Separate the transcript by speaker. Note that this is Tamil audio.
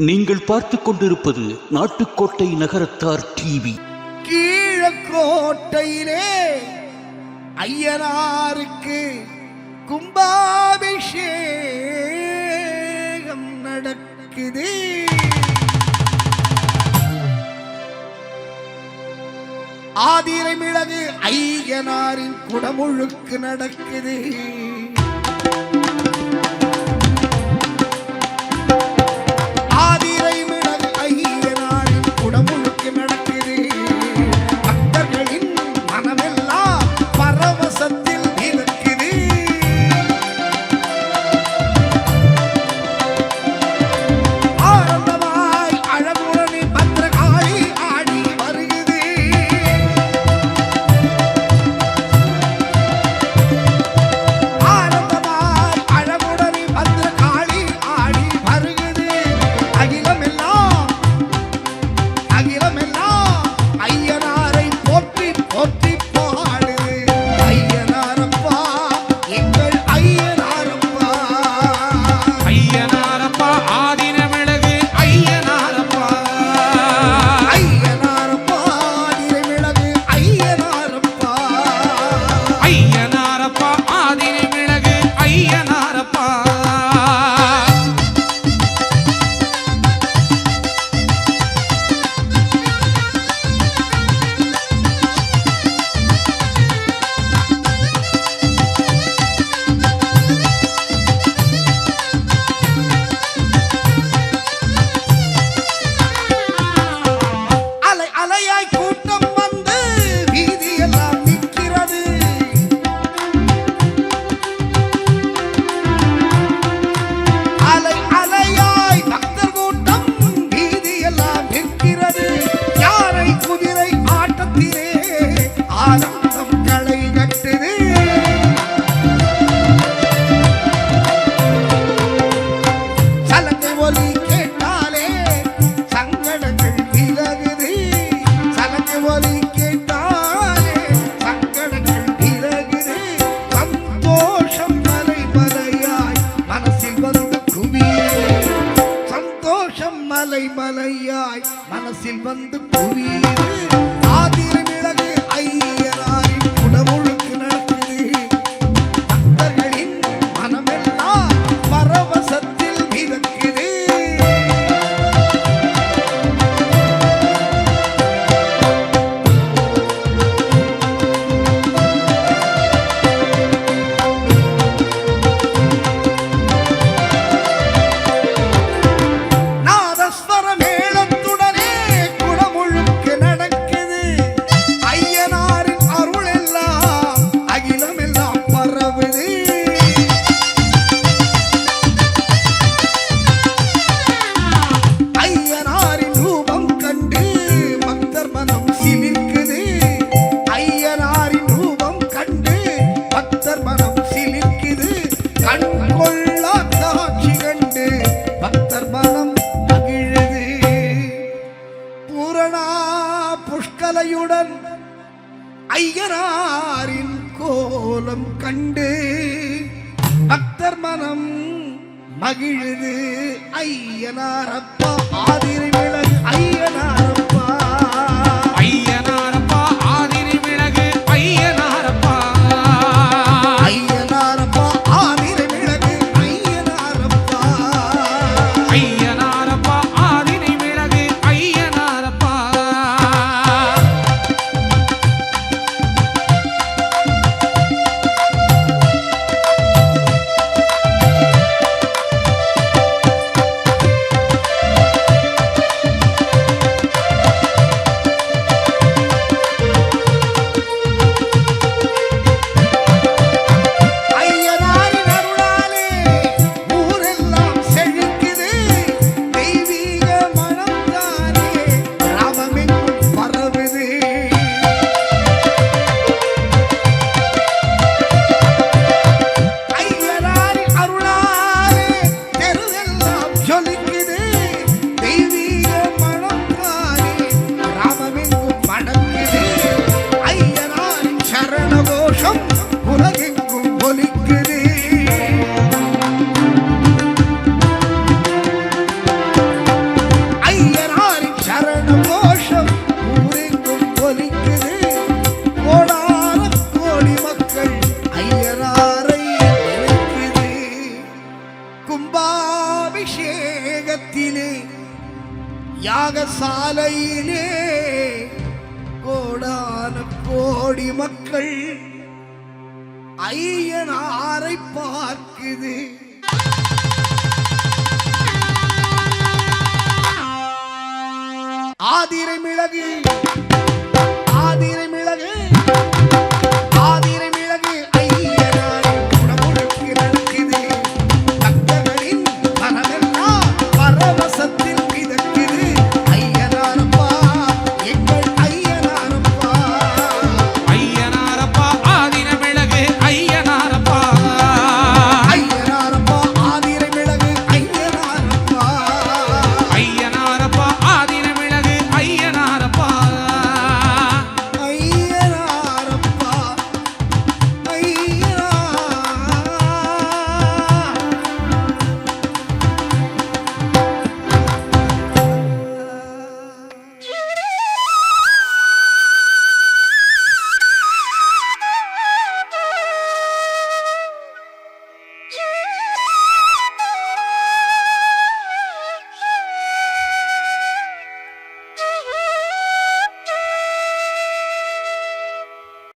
Speaker 1: நீங்கள் பார்த்து கொண்டிருப்பது நாட்டுக்கோட்டை நகரத்தார் டிவி.
Speaker 2: கீழக்கோட்டையிலே ஐயனாருக்கு கும்பாபிஷேகம் நடக்குது. ஆதிரை மிளகு ஐயனாரின் குடமுழுக்கு நடக்குது. மலை மலையாய் மனசில் வந்து புரியுது ஆதி கலையுடன் ஐயனாரின் கோலம் கண்டு பக்தர் மனம் மகிழுது ஐயனாரப்பா ஆதிரை யாகசாலையிலே கோடான கோடி மக்கள் ஐயனாரை பார்க்குது. ஆதிரை மிளகு